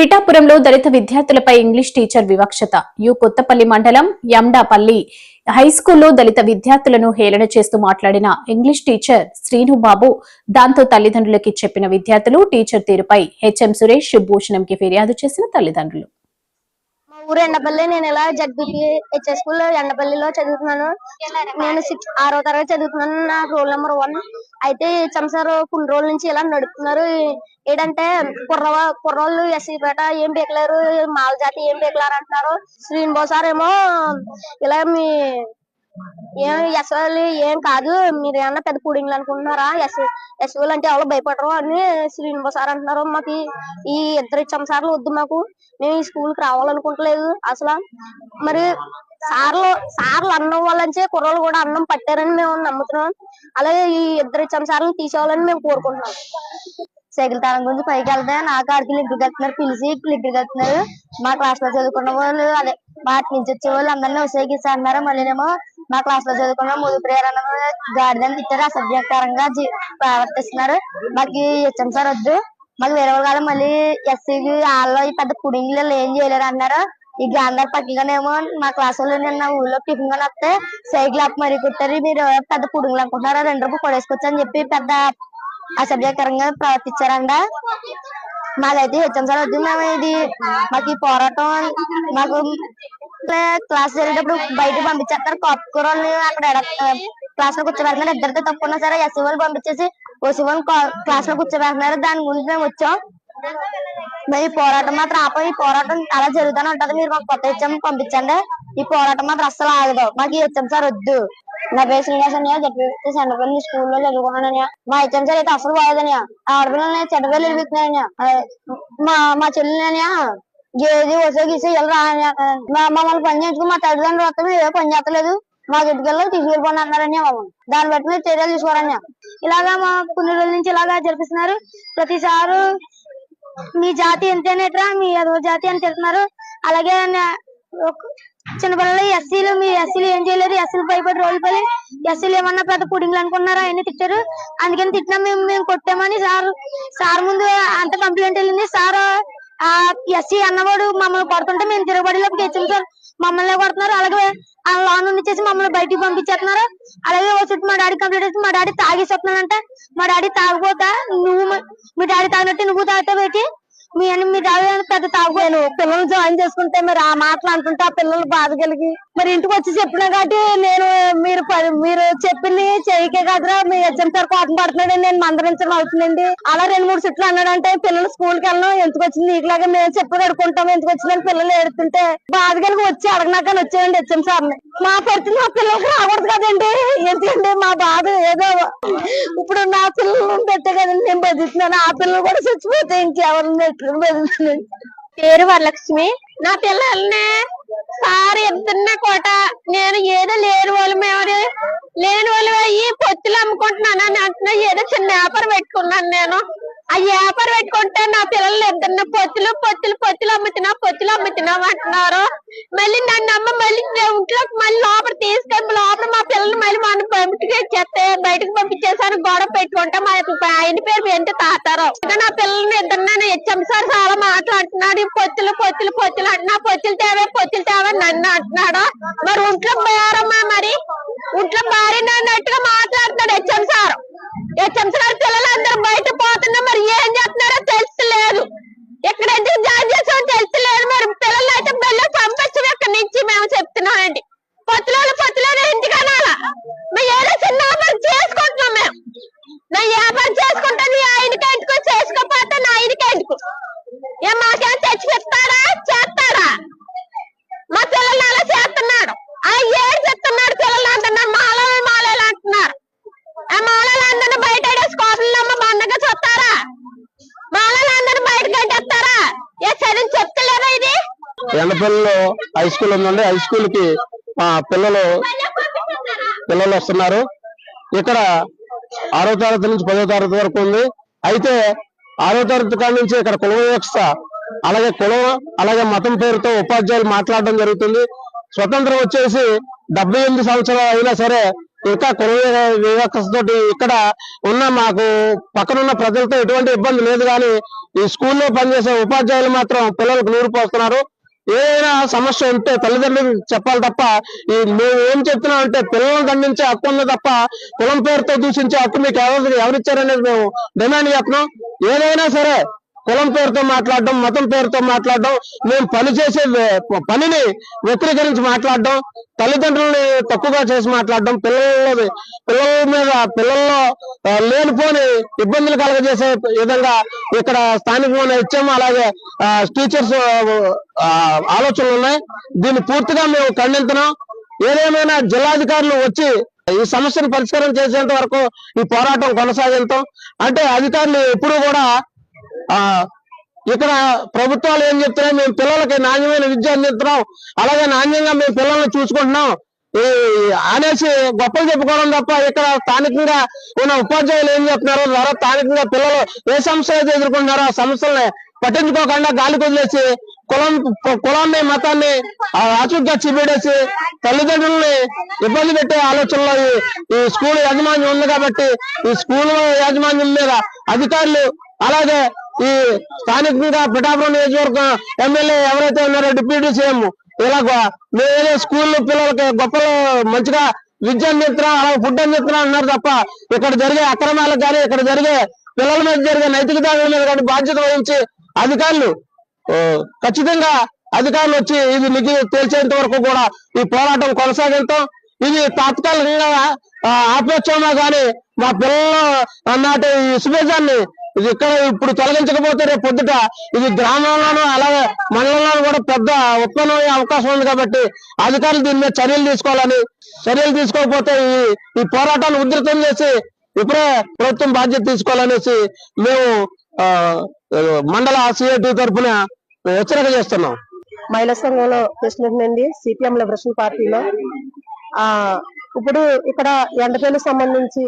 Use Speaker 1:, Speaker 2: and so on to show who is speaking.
Speaker 1: పిఠాపురంలో దళిత విద్యార్థులపై ఇంగ్లీష్ టీచర్ వివక్షత. యు కొత్తపల్లి మండలం యమ్డాపల్లి హైస్కూల్లో దళిత విద్యార్థులను హేళన చేస్తూ మాట్లాడిన ఇంగ్లీష్ టీచర్ శ్రీనుబాబు దాంతో తల్లిదండ్రులకి చెప్పిన విద్యార్థులు టీచర్ తీరుపై హెచ్ఎం సురేష్ భూషణంకి ఫిర్యాదు చేసిన తల్లిదండ్రులు.
Speaker 2: మా ఊరు ఎండపల్లి నేను ఇలా జడ్బికి హెచ్ఎస్ స్కూల్ ఎండపల్లిలో చదువుతున్నాను. నేను సిక్స్ ఆరో తరగతి చదువుతున్నాను. నా రోల్ నెంబర్ వన్. అయితే హెచ్ఎం సార్ కొన్ని రోజుల నుంచి ఇలా నడుపుతున్నారు. ఏంటంటే కుర్రవ కుర్రోళ్ళు ఎస్సీ పేట ఏం పీకలేరు మాల జాతి ఏం పీకలేరు అంటున్నారు శ్రీనివాస్ సార్ ఏమో ఇలా మీ ఏం ఎస్ఎల్ ఏం కాదు మీరు ఏమన్నా పెద్ద పుడింగ్లు అనుకుంటున్నారా? ఎస్ ఎస్ఎల్ అంటే ఎవరు భయపడరు అని శ్రీనివాస్ సార్ అంటున్నారు మాకు ఈ- ఈ ఇద్దరు సార్లు వద్దు మాకు. మేము ఈ స్కూల్కి రావాలనుకుంటలేదు అసలు. మరి సార్లు సార్లు అన్నం వాళ్ళంచే కుర్రలు కూడా అన్నం పట్టారని మేము నమ్ముతున్నాం. అలాగే ఈ ఇద్దరు సార్లు తీసేవాలని మేము కోరుకుంటున్నాం. సైకిల్ తాళం గురించి పైకి వెళ్తే నా కాడికి లింక్ కడుతున్నారు పిలిచి లింక్ కడుతున్నారు మా క్లాస్లో చదువుకున్న వాళ్ళు అదే వాటి నుంచి వచ్చే వాళ్ళు అందరినీ ఉసేగిస్తా అన్నారు మళ్ళీనేమో మా క్లాస్లో చదువుకున్న ముందు ప్రేరణ అన్న గాడిదని తిట్టారు అసభ్యకరంగా ప్రవర్తిస్తున్నారు. మాకు హెచ్ఎం సార్ వద్దు. మాకు వేరే వాళ్ళు మళ్ళీ ఎస్సీకి వాళ్ళు పెద్ద పుడింగ్లు ఏం చేయలేరు అన్నారు. ఈ గాంధార్ పక్కగానేమో మా క్లాస్ వాళ్ళు నిన్న ఊళ్ళో టిఫిన్ కొని వస్తే సైకిల్ అప్ మరీ కుట్టారు. మీరు పెద్ద పుడుగులు అనుకుంటున్నారు? రెండు రూపాయలు కొడేసుకోవచ్చు అని చెప్పి పెద్ద అసభ్యకరంగా ప్రవర్తించారంట. మాదైతే హెచ్ఎం సార్ వద్దు మేము ఇది. మాకు ఈ పోరాటం మాకు క్లాస్ జరిగేటప్పుడు బయట పంపించేస్తారు. కాపుకూరని అక్కడ క్లాస్లో కూర్చోబెడుతున్నారు. ఇద్దరితో తప్పుకున్నా సరే ఎస్సీ వాళ్ళు పంపించేసి ఓసీ వాళ్ళు క్లాస్లో కూర్చోబెడుతున్నారు. దాని గురించి మేము వచ్చాం. మరి ఈ పోరాటం మాత్రం ఆపం. ఈ పోరాటం అలా జరుగుతూనే ఉంటది. మీరు మాకు కొత్త హెచ్ఎం పంపించండి. ఈ పోరాటం మాత్రం అస్సలు ఆగదు. మాకు ఈ హెచ్ఎం సార్ వద్దు. నా పేరు శ్రీనివాస్ అన్నయ్య జడ్పీ సెంటర్పల్లి స్కూల్లో చదువుకున్నానయ్య మా హెచ్ఎం సార్ అయితే అసలు బాగోదన్నయ్య ఆడపిల్లల్ని చెడ్డపల్లి ఎదుగుతున్నాయన్నయ్య మా మా చెల్లెలన్నయ్య గేది వసే గీసే ఇలా మా మమ్మల్ని పని చేయించుకుని మా తల్లిదండ్రులు మొత్తం ఏ పని చేస్తలేదు మా ఇంటికెళ్ళి తీసుకెళ్ళిపోండి అన్నారని మమ్మల్ని దాన్ని బట్టి మీరు చర్యలు తీసుకోరని ఇలాగా మా కొన్ని రోజుల నుంచి ఇలాగా జరిపిస్తున్నారు ప్రతిసారి మీ జాతి ఎంతేనేట్రా మీ అదో జాతి అని చెప్తున్నారు అలాగే చిన్నపిల్లలు ఎస్సీలు మీ ఎస్సీలు ఏం చేయలేదు ఎస్సీలు భయపడి రోజులు పడి ఎస్సీలు ఏమన్నా పెద్ద పుడింగ్లు అనుకున్నారా? అవన్నీ తిట్టారు. అందుకని తిట్టినా మేము మేము కొట్టామని సార్ సార్ ముందు అంత కంప్లైంట్ వెళ్ళింది. సార్ ఆ ఎస్సీ అన్నవాడు మమ్మల్ని కొడుతుంటే మేము తిరగబడిలోకి తెచ్చాం సార్. మమ్మల్ని కొడుతున్నారు? అలాగే ఆ లోన్ నుండి చేసి మమ్మల్ని బయటికి పంపించేస్తున్నారు. అలాగే ఓ చుట్టూ మా డాడీ కంప్లీట్ చేసి మా డాడీ తాగేసి వస్తున్నాడంటే. మా డాడీ తాగపోతా నువ్వు మీ డాడీ తాగినట్టు నువ్వు తాగితే పెట్టి మీ అని మీ డాడీ పెద్ద తాగుపోయాను పిల్లలు జాయిన్ చేసుకుంటే మరి ఆ మాటలు అంటుంటే ఆ పిల్లలు బాధ కలిగి. మరి ఇంటికి వచ్చి చెప్పినా కాబట్టి నేను మీరు ప- మీరు చెప్పింది చేయకే కాదురా. మీ హెచ్ఎం సార్ కోపం పడుతున్నాడు. నేను మందరించడం అవుతుందండి. అలా రెండు మూడు చుట్లు అన్నాడంటే పిల్లలు స్కూల్కి వెళ్ళడం ఎందుకు వచ్చింది? నీకులాగా మేము చెప్పు కడుకుంటాం ఎందుకు వచ్చిందని పిల్లలు ఏడుతుంటే బాధ కలిగి వచ్చి అడగనాక వచ్చాయండి హెచ్ఎం సార్ మా పరిస్థితి మా పిల్లలకి రాకూడదు కదండి. ఎందుకంటే మా బాధ ఏదో ఇప్పుడు నా పిల్లలు పెట్టే కదండి నేను బతుకుతున్నాను. ఆ పిల్లలు కూడా చచ్చిపోతే ఇంకెవరిని పెట్టుకుని బతుకుతున్నాను పేరు వరలక్ష్మి. నా పిల్లల్ని సార్ ఇద్దరినే కోట. నేను ఏదో లేని వాళ్ళు ఎవరు లేని వాళ్ళు అయ్యి పొత్తులు అమ్ముకుంటున్నాను. అని అంటున్నా ఏదో చిన్న వ్యాపారం పెట్టుకున్నాను నేను. ఆ వ్యాపారం పెట్టుకుంటే నా పిల్లలు ఇద్దరిని పొత్తులు పొత్తులు పొత్తులు అమ్ముతున్నా పొత్తులు అమ్ముతున్నాం అంటున్నారు. మళ్ళీ నన్ను అమ్మ మళ్ళీ నా ఇంట్లోకి మళ్ళీ లోపల తీసుకెళ్ళి లోపల మా పిల్లల్ని మళ్ళీ మన బయటకి చేస్తే బయటకు పంపించేసాను గొడవ పెట్టుకుంటే మా ఆయన పేరు ఎంత తాతారో ఇంకా నా పిల్లల్ని ఇద్దరు హెచ్ఎం సార్ చాలా మాట్లాడుతున్నాడు ఈ పొత్తులు పొత్తులు పొత్తులు పొత్తులు తేవే పొత్తులు తేవే నన్ను అంటున్నాడు? మరి ఒంట్లో బేరమ్మా మరి? ఒంట్లో భార్య అన్నట్టుగా మాట్లాడుతున్నాడు హెచ్ఎం సార్. హెచ్ఎం సార్ పిల్లలందరూ బయట పోతున్నా మరి ఏం చేస్తున్నారో తెలుస్తలేదు. ఇక్కడ ఎందుకు జాయిన్ చేసామో తెలుస్తలేదు. మరి పిల్లలు అయితే బెల్ల పంపించడం ఇక్కడ నుంచి మేము చెప్తున్నామండి పొత్తులు పొత్తులు ఇంటికి అనాలా? మేము ఏదో చిన్న వ్యాపారం చేసుకుంటున్నాం మేము. నా వ్యాపారం చేసుకుంటాను ఆయనకి ఎందుకు? చేసుకోకపోతే నా ఆయనకి ఎందుకు? ఏ మాకేం
Speaker 3: ఎండపల్లిలో హై స్కూల్ ఉందండి. హై స్కూల్కి పిల్లలు పిల్లలు వస్తున్నారు. ఇక్కడ ఆరో తరగతి నుంచి పదో తరగతి వరకు ఉంది. అయితే ఆరో తరగతి కాడ నుంచి ఇక్కడ కుల వ్యవస్థ అలాగే కులం అలాగే మతం పేరుతో ఉపాధ్యాయులు మాట్లాడడం జరుగుతుంది. స్వతంత్రం వచ్చేసి డెబ్బై ఎనిమిది సంవత్సరాలు అయినా సరే ఇంకా కుల వివక్షతోటి ఇక్కడ ఉన్న మాకు పక్కనున్న ప్రజలతో ఎటువంటి ఇబ్బంది లేదు. కానీ ఈ స్కూల్లో పనిచేసే ఉపాధ్యాయులు మాత్రం పిల్లలకు నూరు పోస్తున్నారు. ఏదైనా సమస్య ఉంటే తల్లిదండ్రులు చెప్పాలి తప్ప ఈ మేము ఏం చెప్తున్నాం అంటే పిల్లలను దండించే హక్కు ఉంది తప్ప కులం పేరుతో దూషించే హక్కు మీకు ఎవరు ఎవరిచ్చారనేది మేము డిమాండ్ చేస్తున్నాం. ఏదైనా సరే కులం పేరుతో మాట్లాడడం మతం పేరుతో మాట్లాడడం మేము పని చేసే పనిని వ్యతిరేకరించి మాట్లాడడం తల్లిదండ్రుల్ని తక్కువగా చేసి మాట్లాడడం పిల్లల పిల్లల మీద పిల్లల్లో లేనిపోని ఇబ్బందులు కలగజేసే విధంగా ఇక్కడ స్థానికమైన ఇచ్చాము. అలాగే టీచర్స్ ఆలోచనలు ఉన్నాయి. దీన్ని పూర్తిగా మేము ఖండించినాం. ఏదేమైనా జిల్లాధికారులు వచ్చి ఈ సమస్యను పరిష్కారం చేసేంత వరకు ఈ పోరాటం కొనసాగిస్తాం అంటే అధికారులు ఎప్పుడూ కూడా ఆ ఇక్కడ ప్రభుత్వాలు ఏం చెప్తున్నాయి? మేము పిల్లలకి నాణ్యమైన విద్య అందిస్తున్నాం. అలాగే నాణ్యంగా మేము పిల్లల్ని చూసుకుంటున్నాం. ఈ అనేసి గొప్పలు చెప్పుకోవడం తప్ప ఇక్కడ స్థానికంగా ఉన్న ఉపాధ్యాయులు ఏం చెప్తున్నారు? ద్వారా స్థానికంగా పిల్లలు ఏ సమస్యలు అయితే ఎదుర్కొంటున్నారో ఆ సమస్యల్ని పట్టించుకోకుండా గాలి వదిలేసి కులం కులాన్ని మతాన్ని ఆ చిబిడేసి తల్లిదండ్రుల్ని ఇబ్బంది పెట్టే ఆలోచనలో ఈ- ఈ స్కూల్ యాజమాన్యం ఉంది కాబట్టి ఈ స్కూల్ యాజమాన్యం మీద అధికారులు అలాగే ఈ స్థానికంగా పిఠాపురం నియోజకవర్గం ఎమ్మెల్యే ఎవరైతే ఉన్నారో డిప్యూటీ సీఎం ఇలాగ మేము ఏదో స్కూల్ పిల్లలకి గొప్పలు మంచిగా విద్య అందిస్తున్నాం అలాగే ఫుడ్ అందిస్తున్నాం అన్నారు తప్ప ఇక్కడ జరిగే అక్రమాలకు కానీ ఇక్కడ జరిగే పిల్లల మీద జరిగే నైతిక దాడుల మీద కానీ బాధ్యత వహించి అధికారులు ఖచ్చితంగా అధికారులు వచ్చి ఇది నిధి తేల్చేంత వరకు కూడా ఈ పోరాటం కొనసాగిస్తాం ఇది తాత్కాలికంగా ఆ, కానీ మా పిల్లలు నాటి ఈ ఇది ఇక్కడ ఇప్పుడు తొలగించకపోతే రేపు పొద్దుట ఇది గ్రామంలోనూ అలాగే మండలంలోనూ కూడా పెద్ద ఉత్పన్నం అయ్యే అవకాశం ఉంది కాబట్టి అధికారులు దీని మీద చర్యలు తీసుకోవాలని చర్యలు తీసుకోకపోతే ఈ ఈ పోరాటాన్ని ఉధృతం చేసి ఇప్పుడే ప్రభుత్వం బాధ్యత తీసుకోవాలనేసి మేము మండల సిఐటి తరఫున హెచ్చరిక చేస్తున్నాం.
Speaker 4: మహిళా సంఘంలో ప్రెసిడెంట్ అండి సిపిఎం లిబరేషన్ పార్టీలో ఆ ఇప్పుడు ఇక్కడ ఎండపల్లి సంబంధించి